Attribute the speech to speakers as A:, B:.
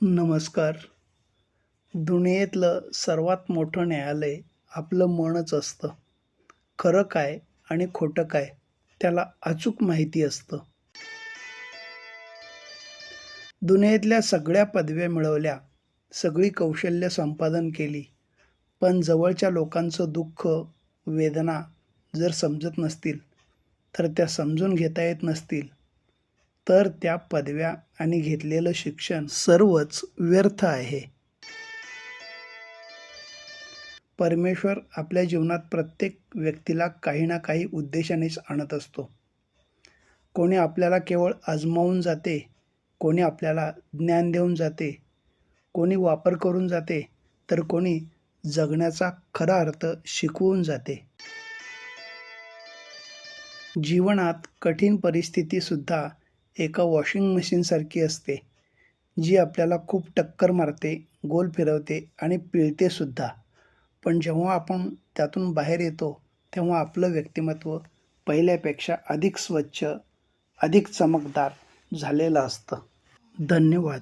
A: नमस्कार. दुनियेतलं सर्वात मोठं न्यायालय आपलं मनच असतं. खरं काय आणि खोटं काय त्याला अचूक माहिती असतं. दुनियेतल्या सगळ्या पदव्या मिळवल्या सगळी कौशल्य संपादन केली पण जवळच्या लोकांचं दुःख वेदना जर समजत नसतील तर त्या समजून घेता येत नसतील. तर त्या पदव्या आणि घेतलेलं शिक्षण सर्वच व्यर्थ आहे. परमेश्वर आपल्या जीवनात प्रत्येक व्यक्तीला काही ना काही उद्देशानेच आणत असतो. कोणी आपल्याला केवळ आजमावून जाते कोणी आपल्याला ज्ञान देऊन जाते कोणी वापर करून जाते तर कोणी जगण्याचा खरा अर्थ शिकवून जाते. जीवनात कठीण परिस्थितीसुद्धा एका वॉशिंग मशीनसारखी असते जी आपल्याला खूप टक्कर मारते गोल फिरवते आणि पिळतेसुद्धा पण जेव्हा आपण त्यातून बाहेर येतो तेव्हा आपलं व्यक्तिमत्व पहिल्यापेक्षा अधिक स्वच्छ अधिक चमकदार झालेलं असतं. धन्यवाद.